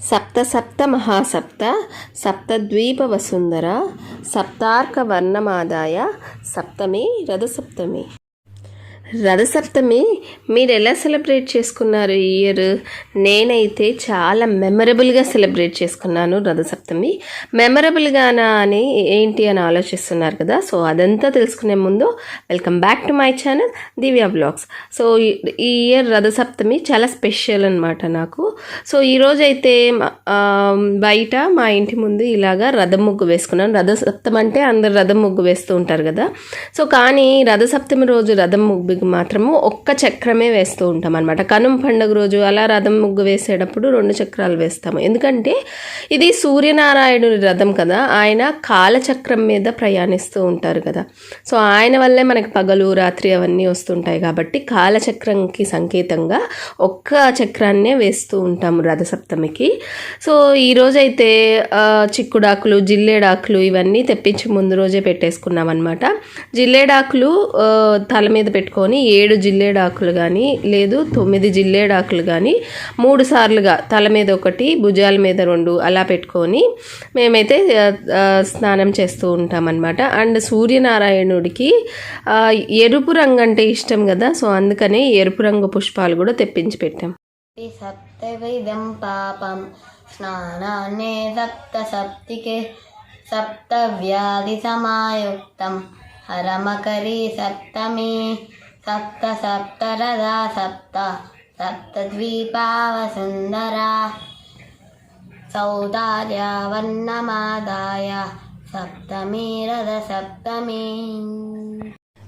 సప్త సప్త మహాసప్త సప్తద్వీప వసుంధర సప్తార్క వర్ణమాదాయ సప్తమి రథసప్తమి. రథసప్తమి మీరు ఎలా సెలబ్రేట్ చేసుకున్నారు ఈ ఇయర్? నేనైతే చాలా మెమరబుల్గా సెలబ్రేట్ చేసుకున్నాను రథసప్తమి. మెమరబుల్గానా అని ఏంటి అని ఆలోచిస్తున్నారు కదా సో అదంతా తెలుసుకునే ముందు welcome back to my channel Divya blogs. So ఈ ఇయర్ రథసప్తమి చాలా స్పెషల్ అనమాట నాకు. సో ఈరోజు అయితే బయట మా ఇంటి ముందు ఇలాగా రథం ముగ్గు వేసుకున్నాను రథసప్తమి అంటే అందరు రథం ముగ్గు వేస్తూ ఉంటారు కదా. సో కానీ రథసప్తమి రోజు రథం ముగ్గు ముగ్గుకి మాత్రము ఒక్క చక్రమే వేస్తూ ఉంటాం అనమాట కనుమ పండుగ రోజు అలా రథం ముగ్గు వేసేటప్పుడు రెండు చక్రాలు వేస్తాము. ఎందుకంటే ఇది సూర్యనారాయణుడి రథం కదా ఆయన కాలచక్రం మీద ప్రయాణిస్తూ ఉంటారు కదా. సో ఆయన వల్లే మనకి పగలు రాత్రి అవన్నీ వస్తుంటాయి కాబట్టి కాలచక్రంకి సంకేతంగా ఒక్క చక్రాన్నే వేస్తూ ఉంటాము రథసప్తమికి. సో ఈరోజైతే చిక్కుడాకులు జిల్లేడాకులు ఇవన్నీ తెప్పించి ముందు రోజే పెట్టేసుకున్నాం అనమాట జిల్లేడాకులు తల మీద పెట్టుకొని తీసుకొని ఏడు జిల్లేడాకులు కానీ లేదు తొమ్మిది జిల్లేడాకులు కానీ మూడు సార్లుగా తల మీద ఒకటి భుజాల మీద రెండు అలా పెట్టుకొని మేమైతే స్నానం చేస్తూ ఉంటామన్నమాట. అండ్ సూర్యనారాయణుడికి ఎరుపు రంగు అంటే ఇష్టం కదా సో అందుకనే ఎరుపు రంగు పుష్పాలు కూడా తెప్పించి పెట్టాం. సప్తవిధం పాపం స్నానాన్నే సప్త సప్తికే సప్త వ్యాధి సమాయుక్తం హరమకరీ సప్తమీ. सप्त सप्तरदा सप्त सप्तद्वीपावसुन्दरा सौदार्या वर्णमादाय सप्तमी रथसप्तमी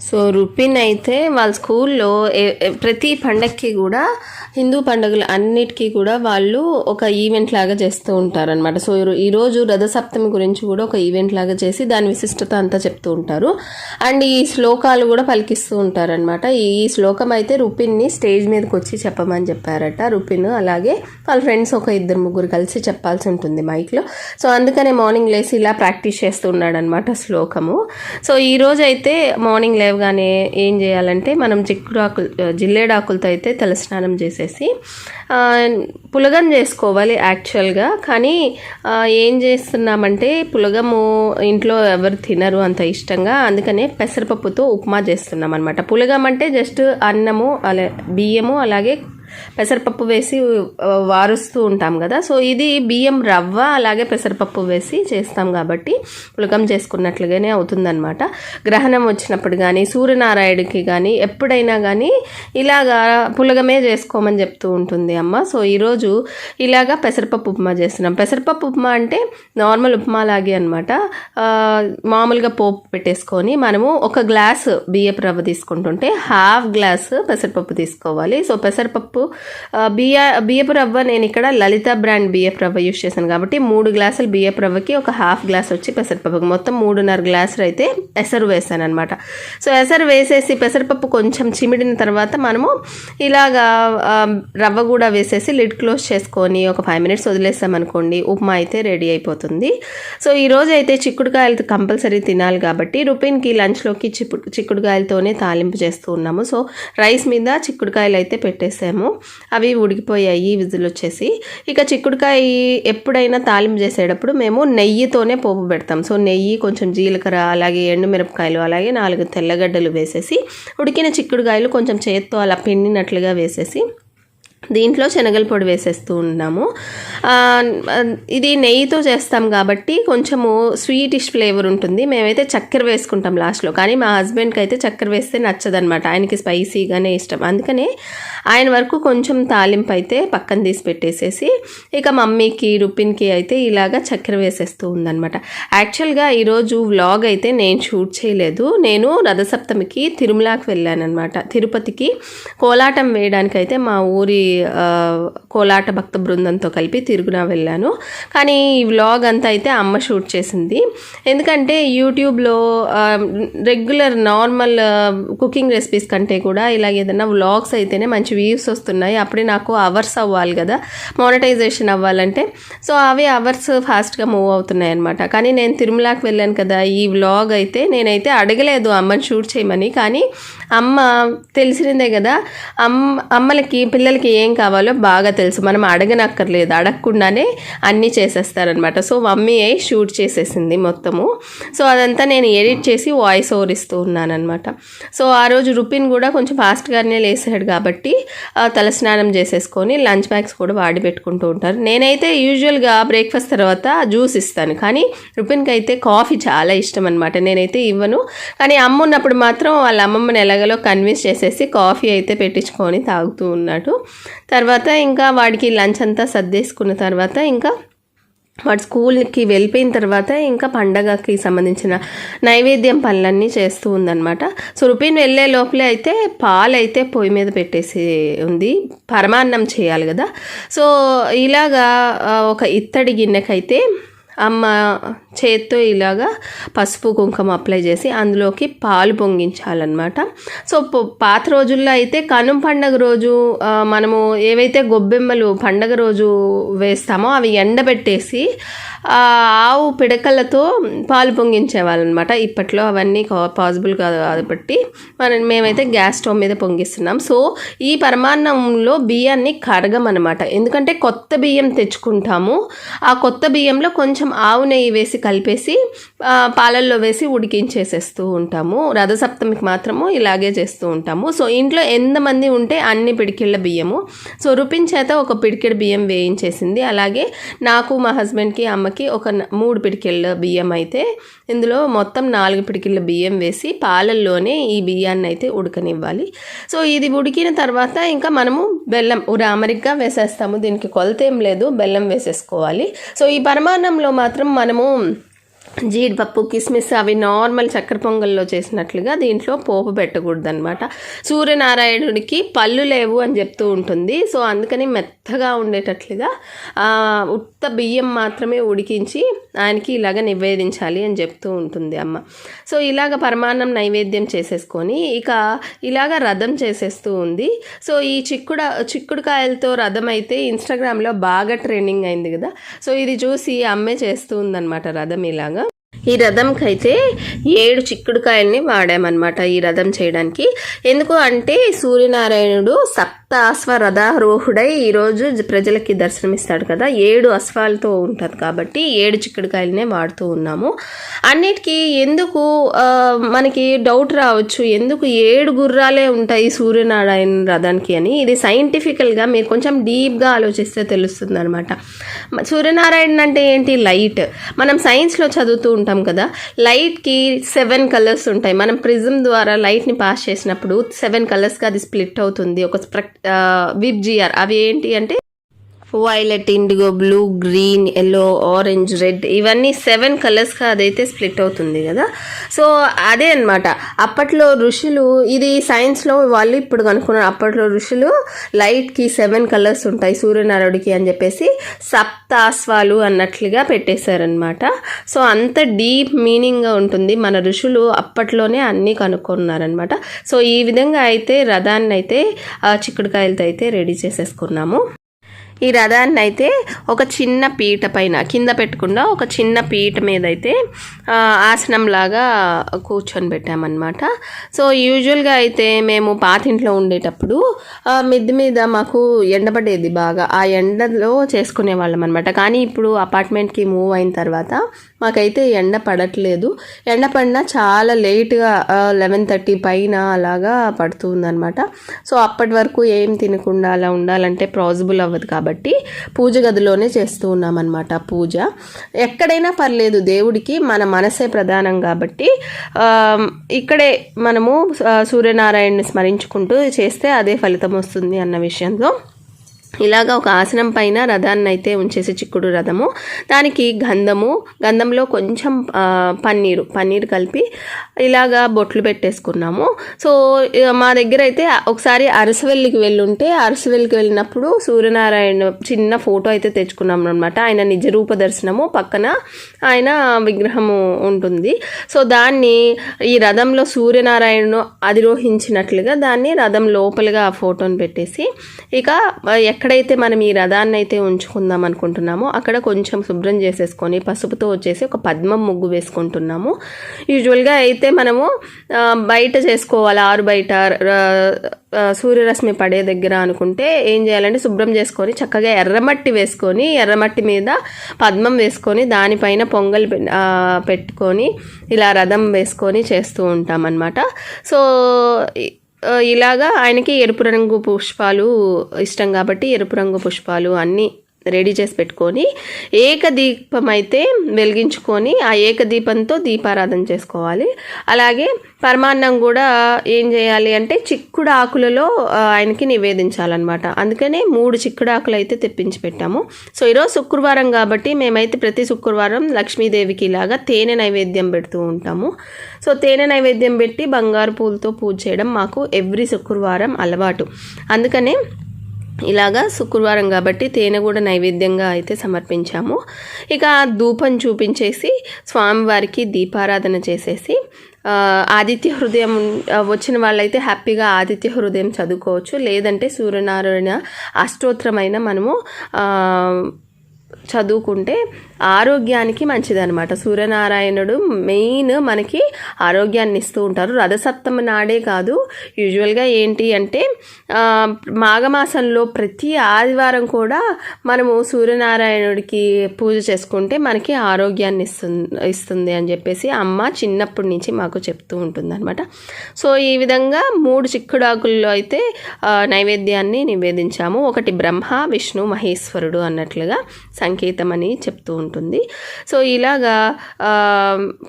సో రుపిన్ అయితే వాళ్ళ స్కూల్లో ప్రతి పండక్కి కూడా హిందూ పండుగలు అన్నిటికీ కూడా వాళ్ళు ఒక ఈవెంట్ లాగా చేస్తూ ఉంటారనమాట సో ఈరో- ఈరోజు రథసప్తమి గురించి కూడా ఒక ఈవెంట్ లాగా చేసి దాని విశిష్టత అంతా చెప్తూ ఉంటారు. అండ్ ఈ శ్లోకాలు కూడా పలికిస్తూ ఉంటారనమాట ఈ శ్లోకం అయితే రుపిన్ని స్టేజ్ మీదకి వచ్చి చెప్పమని చెప్పారట. రుపిన్ అలాగే వాళ్ళ ఫ్రెండ్స్ ఒక ఇద్దరు ముగ్గురు కలిసి చెప్పాల్సి ఉంటుంది మైక్లో. సో అందుకనే మార్నింగ్ లేసి ఇలా ప్రాక్టీస్ చేస్తూ ఉన్నాడనమాట శ్లోకము. సో ఈ అయితే మార్నింగ్ లేవగానే ఏం చేయాలంటే మనం చిక్కుడాకులు జిల్లేడాకులతో అయితే తలస్నానం చేసేసి పులగం చేసుకోవాలి యాక్చువల్గా. కానీ ఏం చేస్తున్నామంటే పులగము ఇంట్లో ఎవరు తినరు అంత ఇష్టంగా. అందుకనే పెసరపప్పుతో ఉప్మా చేస్తున్నాం అనమాట పులగం అంటే జస్ట్ అన్నము అలా బియ్యము అలాగే పెసరపప్పు వేసి వారుస్తూ ఉంటాం కదా. సో ఇది బియ్యం రవ్వ అలాగే పెసరపప్పు వేసి చేస్తాం కాబట్టి పులకం చేసుకున్నట్లుగానే అవుతుందన్నమాట. గ్రహణం వచ్చినప్పుడు కానీ సూర్యనారాయణకి కానీ ఎప్పుడైనా కానీ ఇలాగా పులగమే చేసుకోమని చెప్తూ ఉంటుంది అమ్మ. సో ఈరోజు ఇలాగా పెసరపప్పు ఉప్మా చేస్తున్నాం. పెసరపప్పు ఉప్మా అంటే నార్మల్ ఉప్మా లాగే అనమాట మామూలుగా పోపు పెట్టేసుకొని మనము ఒక గ్లాస్ బియ్యపు రవ్వ తీసుకుంటుంటే హాఫ్ గ్లాస్ పెసరపప్పు తీసుకోవాలి. సో పెసరపప్పు ఆ, బియ్య బియ్యపు రవ్వ నేను ఇక్కడ లలిత బ్రాండ్ బియ్యపు రవ్వ యూస్ చేశాను కాబట్టి మూడు గ్లాసులు బియ్యపు రవ్వకి ఒక హాఫ్ గ్లాస్ వచ్చి పెసరపప్పుకి. మొత్తం మూడున్నర గ్లాసులు అయితే ఎసరు వేసాను అనమాట సో ఎసరు వేసేసి పెసరపప్పు కొంచెం చిమిడిన తర్వాత మనము ఇలాగా రవ్వ కూడా వేసేసి లిడ్ క్లోజ్ చేసుకొని ఒక ఫైవ్ మినిట్స్ వదిలేసామనుకోండి ఉప్మా అయితే రెడీ అయిపోతుంది. సో ఈ అయితే చిక్కుడుకాయలు కంపల్సరీ తినాలి కాబట్టి రుపీన్కి లంచ్లోకి చిప్పు చిక్కుడుకాయలతోనే తాలింపు చేస్తూ ఉన్నాము. సో రైస్ మీద చిక్కుడుకాయలు అయితే పెట్టేసాము. అవి ఉడికిపోయాయి విజిల్ వచ్చేసి. ఇక చిక్కుడుకాయ ఎప్పుడైనా తాలింపు చేసేటప్పుడు మేము నెయ్యితోనే పోపు పెడతాం. సో నెయ్యి కొంచెం జీలకర్ర అలాగే ఎండుమిరపకాయలు అలాగే నాలుగు తెల్లగడ్డలు వేసేసి ఉడికిన చిక్కుడుకాయలు కొంచెం చేత్తో అలా పిండినట్లుగా వేసేసి దీంట్లో శనగల పొడి వేసేస్తూ ఉన్నాము. ఇది నెయ్యితో చేస్తాం కాబట్టి కొంచెము స్వీటిష్ ఫ్లేవర్ ఉంటుంది. మేమైతే చక్కెర వేసుకుంటాం లాస్ట్లో. కానీ మా హస్బెండ్కి అయితే చక్కెర వేస్తే నచ్చదనమాట ఆయనకి స్పైసీగానే ఇష్టం. అందుకనే ఆయన వరకు కొంచెం తాలింపు అయితే పక్కన తీసి పెట్టేసేసి ఇక మమ్మీకి రుపిన్కి అయితే ఇలాగా చక్కెర వేసేస్తూ ఉందనమాట యాక్చువల్గా ఈరోజు వ్లాగ్ అయితే నేను షూట్ చేయలేదు. నేను రథసప్తమికి తిరుమలకి వెళ్ళానమాట తిరుపతికి కోలాటం వేయడానికి అయితే మా ఊరి కోలాట భక్త బృందంతో కలిపి తిరుగున వెళ్ళాను. కానీ ఈ వ్లాగ్ అంతా అయితే అమ్మ షూట్ చేసింది. ఎందుకంటే యూట్యూబ్లో రెగ్యులర్ నార్మల్ కుకింగ్ రెసిపీస్ కంటే కూడా ఇలా ఏదైనా వ్లాగ్స్ అయితేనే మంచి వ్యూస్ వస్తున్నాయి. అప్పుడే నాకు అవర్స్ అవ్వాలి కదా. మానిటైజేషన్ అవ్వాలంటే. సో అవి అవర్స్ ఫాస్ట్గా మూవ్ అవుతున్నాయి అనమాట కానీ నేను తిరుమలకి వెళ్ళాను కదా ఈ వ్లాగ్ అయితే నేనైతే అడగలేదు అమ్మని షూట్ చేయమని. కానీ అమ్మ తెలిసిందే కదా అమ్మ అమ్మలకి పిల్లలకి ఏం కావాలో బాగా తెలుసు. మనం అడగనక్కర్లేదు. అడగకుండానే అన్నీ చేసేస్తారనమాట. సో మమ్మీ షూట్ చేసేసింది మొత్తము. సో అదంతా నేను ఎడిట్ చేసి వాయిస్ ఓవర్ ఇస్తూ ఉన్నానమాట సో ఆ రోజు రుపిన్ కూడా కొంచెం ఫాస్ట్గానే లేసాడు కాబట్టి తలస్నానం చేసేసుకొని లంచ్ బ్యాగ్స్ కూడా వాడి పెట్టుకుంటూ ఉంటారు. నేనైతే యూజువల్గా బ్రేక్ఫాస్ట్ తర్వాత జ్యూస్ ఇస్తాను. కానీ రుపిన్కి అయితే కాఫీ చాలా ఇష్టం అనమాట నేనైతే ఇవ్వను. కానీ అమ్మ ఉన్నప్పుడు మాత్రం వాళ్ళ అమ్మమ్మని ఎలాగలో కన్విన్స్ చేసేసి కాఫీ అయితే పెట్టించుకొని తాగుతూ ఉన్నాడు. తర్వాత ఇంకా వాడికి లంచ్ అంతా సర్దేసుకున్న తర్వాత ఇంకా వాడు స్కూల్కి వెళ్ళిపోయిన తర్వాత ఇంకా పండగకి సంబంధించిన నైవేద్యం పనులన్నీ చేస్తూ ఉందన్నమాట. సో రుపీన్ వెళ్ళే లోపలే అయితే పాలైతే పొయ్యి మీద పెట్టేసి ఉంది. పరమాన్నం చేయాలి కదా. సో ఇలాగా ఒక ఇత్తడి గిన్నెకైతే అమ్మ చేత్తో ఇలాగా పసుపు కుంకుమ అప్లై చేసి అందులోకి పాలు పొంగించాలన్నమాట. సో పాత రోజుల్లో అయితే కనుమ పండగ రోజు మనము ఏవైతే గొబ్బెమ్మలు పండగ రోజు వేస్తామో అవి ఎండబెట్టేసి ఆవు పిడకలతో పాలు పొంగించేవాళ్ళనమాట. ఇప్పట్లో అవన్నీ పాసిబుల్ కాదు కాబట్టి మనం మేమైతే గ్యాస్ స్టవ్ మీద పొంగిస్తున్నాం. సో ఈ పరమాన్నంలో బియ్యాన్ని కడగమనమాట. ఎందుకంటే కొత్త బియ్యం తెచ్చుకుంటాము. ఆ కొత్త బియ్యంలో కొంచెం ఆవు నెయ్యి వేసి కలిపేసి పాలల్లో వేసి ఉడికించేసేస్తూ ఉంటాము. రథసప్తమికి మాత్రము ఇలాగే చేస్తూ ఉంటాము. సో ఇంట్లో ఎంతమంది ఉంటే అన్ని పిడికిళ్ళ బియ్యము. సో రుపించేత ఒక పిడికిడి బియ్యం వేయించేసింది. అలాగే నాకు మా హస్బెండ్కి అమ్మకి ఒక మూడు పిడికిళ్ళ బియ్యం అయితే ఇందులో మొత్తం నాలుగు పిడికిళ్ళ బియ్యం వేసి పాలల్లోనే ఈ బియ్యాన్ని అయితే ఉడకనివ్వాలి. సో ఇది ఉడికిన తర్వాత ఇంకా మనము బెల్లం రామరిగ్గా వేసేస్తాము. దీనికి కొలత ఏం లేదు బెల్లం వేసేసుకోవాలి. సో ఈ పరమాన్నంలో మాత్రం మనము జీడిపప్పు కిస్మిస్ అవి నార్మల్ చక్కెర పొంగల్లో చేసినట్లుగా దీంట్లో పోపు పెట్టకూడదు అనమాట సూర్యనారాయణుడికి పళ్ళు లేవు అని చెప్తూ ఉంటుంది. సో అందుకని మెత్త మెత్తగా ఉండేటట్లుగా ఉత్త బియ్యం మాత్రమే ఉడికించి ఆయనకి ఇలాగ నివేదించాలి అని చెప్తూ ఉంటుంది అమ్మ. సో ఇలాగ పరమాన్నం నైవేద్యం చేసేసుకొని ఇక ఇలాగ రథం చేసేస్తూ ఉంది. సో ఈ చిక్కుడ చిక్కుడుకాయలతో రథం అయితే ఇన్స్టాగ్రామ్లో బాగా ట్రెండింగ్ అయింది కదా. సో ఇది చూసి అమ్మే చేస్తూ ఉందన్నమాట రథం ఇలాగా. ఈ రథంకైతే ఏడు చిక్కుడుకాయల్ని వాడామన్నమాట ఈ రథం చేయడానికి. ఎందుకు అంటే సూర్యనారాయణుడు సప్త అశ్వ రథారోహుడై ఈరోజు ప్రజలకి దర్శనమిస్తాడు కదా. ఏడు అశ్వాలతో ఉంటుంది కాబట్టి ఏడు చిక్కుడుకాయలనే వాడుతూ ఉన్నాము. అన్నిటికీ ఎందుకు మనకి డౌట్ రావచ్చు. ఎందుకు ఏడు గుర్రాలే ఉంటాయి సూర్యనారాయణ రథానికి అని. ఇది సైంటిఫికల్గా మీరు కొంచెం డీప్గా ఆలోచిస్తే తెలుస్తుంది అనమాట సూర్యనారాయణ అంటే ఏంటి? లైట్. మనం సైన్స్లో చదువుతూ ఉంటాం. కదా. లైట్కి సెవెన్ కలర్స్ ఉంటాయి. మనం ప్రిజం ద్వారా లైట్ని పాస్ చేసినప్పుడు సెవెన్ కలర్స్గా అది స్ప్లిట్ అవుతుంది. ఒక విబ్ జిఆర్ అవి ఏంటి అంటే violet indigo blue green yellow orange red ఇవన్నీ సెవెన్ కలర్స్గా అదైతే స్ప్లిట్ అవుతుంది కదా. సో అదే అన్నమాట. అప్పట్లో ఋషులు ఇది సైన్స్లో వాళ్ళు ఇప్పుడు కనుక్కున్నారు. అప్పట్లో ఋషులు లైట్కి సెవెన్ కలర్స్ ఉంటాయి సూర్యనారాయణుడికి అని చెప్పేసి సప్తాస్వాలు అన్నట్లుగా పెట్టేశారనమాట సో అంత డీప్ మీనింగ్గా ఉంటుంది మన ఋషులు అప్పట్లోనే అన్నీ కనుక్కున్నారనమాట సో ఈ విధంగా అయితే రథాన్ని అయితే చిక్కుడుకాయలతో అయితే రెడీ చేసేసుకున్నాము. ఈ రథాన్ని అయితే ఒక చిన్న పీట పైన కింద పెట్టకుండా ఒక చిన్న పీట మీద అయితే ఆసనంలాగా కూర్చొని పెట్టామన్నమాట. సో యూజువల్గా అయితే మేము పాతింట్లో ఉండేటప్పుడు మిద్ది మీద మాకు ఎండబడేది బాగా. ఆ ఎండలో చేసుకునే వాళ్ళం అనమాట కానీ ఇప్పుడు అపార్ట్మెంట్కి మూవ్ అయిన తర్వాత మాకైతే ఎండ పడట్లేదు. ఎండ పడినా చాలా లేట్గా లెవెన్ థర్టీ పైన అలాగా పడుతుందన్నమాట. సో అప్పటి వరకు ఏం తినకుండా అలా ఉండాలంటే పాసిబుల్ అవ్వదు కాబట్టి కాబట్టి పూజ గదిలోనే చేస్తూ ఉన్నామన్నమాట పూజ. ఎక్కడైనా పర్లేదు దేవుడికి మన మనసే ప్రధానం కాబట్టి ఇక్కడే మనము సూర్యనారాయణని స్మరించుకుంటూ చేస్తే అదే ఫలితం వస్తుంది అన్న విషయంలో. ఇలాగా ఒక ఆసనం పైన రథాన్ని అయితే ఉంచేసి చిక్కుడు రథము. దానికి గంధము గంధంలో కొంచెం పన్నీరు పన్నీరు కలిపి ఇలాగా బొట్లు పెట్టేసుకున్నాము. సో మా దగ్గర అయితే ఒకసారి అరసవెల్లికి వెళ్ళుంటే అరసవెల్లికి వెళ్ళినప్పుడు సూర్యనారాయణ చిన్న ఫోటో అయితే తెచ్చుకున్నాం అనమాట ఆయన నిజరూప దర్శనము పక్కన ఆయన విగ్రహము ఉంటుంది. సో దాన్ని ఈ రథంలో సూర్యనారాయణను అధిరోహించినట్లుగా దాన్ని రథం లోపలగా ఆ ఫోటోని పెట్టేసి ఇక ఎక్కడైతే మనం ఈ రథాన్ని అయితే ఉంచుకుందాం అనుకుంటున్నామో అక్కడ కొంచెం శుభ్రం చేసేసుకొని పసుపుతో వచ్చేసి ఒక పద్మం ముగ్గు వేసుకుంటున్నాము. యూజువల్గా అయితే మనము బయట చేసుకోవాలి. ఆరు బయట సూర్యరశ్మి పడే దగ్గర అనుకుంటే ఏం చేయాలంటే శుభ్రం చేసుకొని చక్కగా ఎర్రమట్టి వేసుకొని ఎర్రమట్టి మీద పద్మం వేసుకొని దానిపైన పొంగల్ పె- పెట్టుకొని ఇలా రథం వేసుకొని చేస్తూ ఉంటాం అన్నమాట సో ఇలాగా ఆయనకి ఎరుపు రంగు పుష్పాలు ఇష్టం కాబట్టి ఎరుపు రంగు పుష్పాలు అన్నీ రెడీ చేసి పెట్టుకొని ఏకదీపం అయితే వెలిగించుకొని ఆ ఏకదీపంతో దీపారాధన చేసుకోవాలి. అలాగే పరమాన్నం కూడా ఏం చేయాలి అంటే చిక్కుడు ఆకులలో ఆయనకి నివేదించాలన్నమాట. అందుకనే మూడు చిక్కుడు ఆకులు అయితే తెప్పించి పెట్టాము. సో ఈరోజు శుక్రవారం కాబట్టి మేమైతే ప్రతి శుక్రవారం లక్ష్మీదేవికి ఇలాగా తేనె నైవేద్యం పెడుతూ ఉంటాము. సో తేనె నైవేద్యం పెట్టి బంగారు పూలతో పూజ చేయడం మాకు ఎవ్రీ శుక్రవారం అలవాటు. అందుకనే ఇలాగా శుక్రవారం కాబట్టి తేనె కూడా నైవేద్యంగా అయితే సమర్పించాము. ఇక ధూపం చూపించేసి స్వామివారికి దీపారాధన చేసేసి ఆదిత్య హృదయం వచ్చిన వాళ్ళైతే హ్యాపీగా ఆదిత్య హృదయం చదువుకోవచ్చు. లేదంటే సూర్యనారాయణ అష్టోత్తరమైన మనము చదువుకుంటే ఆరోగ్యానికి మంచిదనమాట సూర్యనారాయణుడు మెయిన్ మనకి ఆరోగ్యాన్ని ఇస్తూ ఉంటారు. రథసప్తమి నాడే కాదు యూజువల్గా ఏంటి అంటే మాఘమాసంలో ప్రతి ఆదివారం కూడా మనము సూర్యనారాయణుడికి పూజ చేసుకుంటే మనకి ఆరోగ్యాన్ని ఇస్తుంది ఇస్తుంది అని చెప్పేసి అమ్మ చిన్నప్పటి నుంచి మాకు చెప్తూ ఉంటుంది అనమాట సో ఈ విధంగా మూడు చిక్కుడాకుల్లో అయితే నైవేద్యాన్ని నివేదించాము. ఒకటి బ్రహ్మ విష్ణు మహేశ్వరుడు అన్నట్లుగా సంకేతం అని చెప్తూ ఉంటుంది. సో ఇలాగా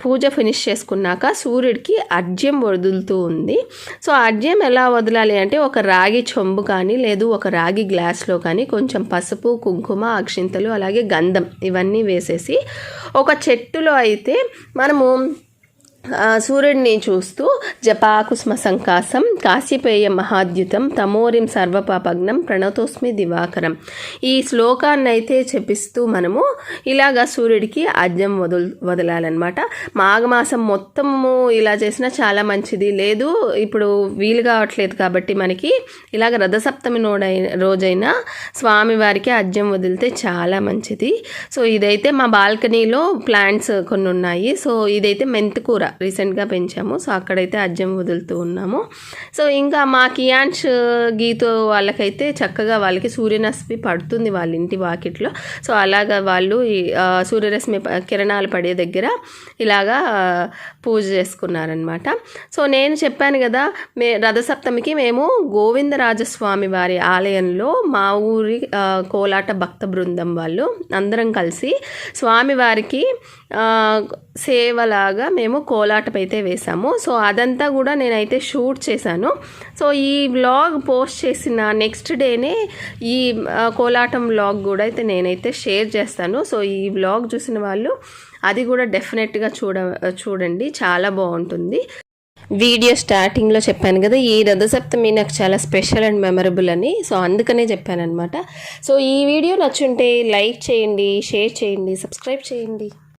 పూజ ఫినిష్ చేసుకున్నాక సూర్యుడికి అర్జ్యం వదులుతూ ఉంది. సో అర్జ్యం ఎలా వదలాలి అంటే ఒక రాగి చెంబు కానీ లేదు ఒక రాగి గ్లాస్లో కానీ కొంచెం పసుపు కుంకుమ అక్షింతలు అలాగే గంధం ఇవన్నీ వేసేసి ఒక చెట్టులో అయితే మనము సూర్యుడిని చూస్తూ జపాకుస్మ సంకాసం కాశీపేయ మహాద్యుతం తమోరిం సర్వపాపగ్నం ప్రణతోస్మి దివాకరం. ఈ శ్లోకాన్ని అయితే చెప్పిస్తూ మనము ఇలాగా సూర్యుడికి అజ్యం వదులు వదలాలన్నమాట. మాఘమాసం మొత్తము ఇలా చేసినా చాలా మంచిది. లేదు ఇప్పుడు వీలు కావట్లేదు కాబట్టి మనకి ఇలాగ రథసప్తమి నోడై రోజైనా స్వామివారికి అజ్యం వదిలితే చాలా మంచిది. సో ఇదైతే మా బాల్కనీలో ప్లాంట్స్ కొన్ని ఉన్నాయి సో ఇదైతే మెంతికూర. రీసెంట్గా పెంచాము. సో అక్కడైతే అజ్జం వదులుతూ ఉన్నాము. సో ఇంకా మా కియాన్ష్ గీతో వాళ్ళకైతే చక్కగా వాళ్ళకి సూర్యరశ్మి పడుతుంది వాళ్ళ ఇంటి వాకిట్లో. సో అలాగా వాళ్ళు ఈ, సూర్యరశ్మి ప- కిరణాలు పడే దగ్గర ఇలాగా పూజ చేసుకున్నారనమాట సో నేను చెప్పాను కదా మే రథసప్తమికి మేము గోవిందరాజస్వామి వారి ఆలయంలో మా ఊరి కోలాట భక్త బృందం వాళ్ళు అందరం కలిసి స్వామివారికి సేవలాగా మేము కోలాటం అయితే వేసాము సో అదంతా కూడా నేనైతే షూట్ చేశాను. సో ఈ వ్లాగ్ పోస్ట్ చేసిన నెక్స్ట్ డేనే ఈ కోలాటం వ్లాగ్ కూడా అయితే నేనైతే షేర్ చేస్తాను. సో ఈ వ్లాగ్ చూసిన వాళ్ళు అది కూడా డెఫినెట్గా చూడ చూడండి. చాలా బాగుంటుంది. వీడియో స్టార్టింగ్లో చెప్పాను కదా ఈ రథసప్తమి నాకు చాలా స్పెషల్ అండ్ మెమరబుల్ అని. సో అందుకనే చెప్పాను అనమాట సో ఈ వీడియో నచ్చుంటే లైక్ చేయండి షేర్ చేయండి సబ్స్క్రైబ్ చేయండి.